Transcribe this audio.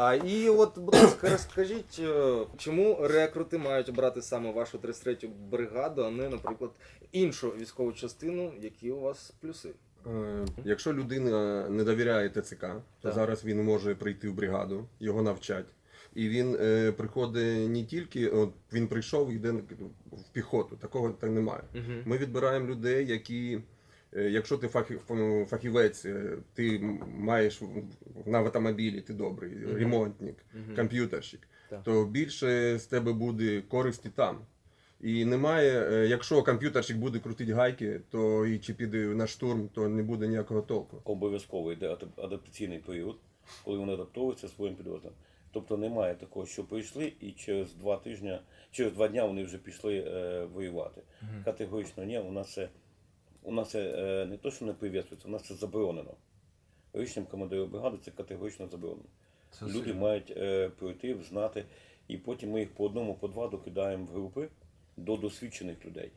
А, і от, будь ласка, розкажіть, е, чому рекрути мають обрати саме вашу 33-ю бригаду, а не, наприклад, іншу військову частину, які у вас плюси? Е, Якщо людина не довіряє ТЦК, то Так. зараз він може прийти в бригаду, його навчать. І він е, приходить не тільки, от він прийшов і йде в піхоту, такого так немає. Угу. Ми відбираємо людей, які, якщо ти фахівець, е, ти маєш на автомобілі, ти добрий, ремонтник, комп'ютерщик, то більше з тебе буде користі там. І немає, е, якщо комп'ютерщик буде крутити гайки, то і чи піде на штурм, то не буде ніякого толку. обов'язково йде адаптаційний період, коли вони адаптовуються своїм підрозділом. Тобто немає такого, що прийшли і через два тижні, через два дня вони вже пішли е, воювати. Категорично ні, у нас це, у нас це е, не то, що не приветствується, у нас це заборонено. Річним командиром бригади це категорично заборонено. Люди мають е, пройти, знати, і потім ми їх по одному, по два докидаємо в групи до досвідчених людей.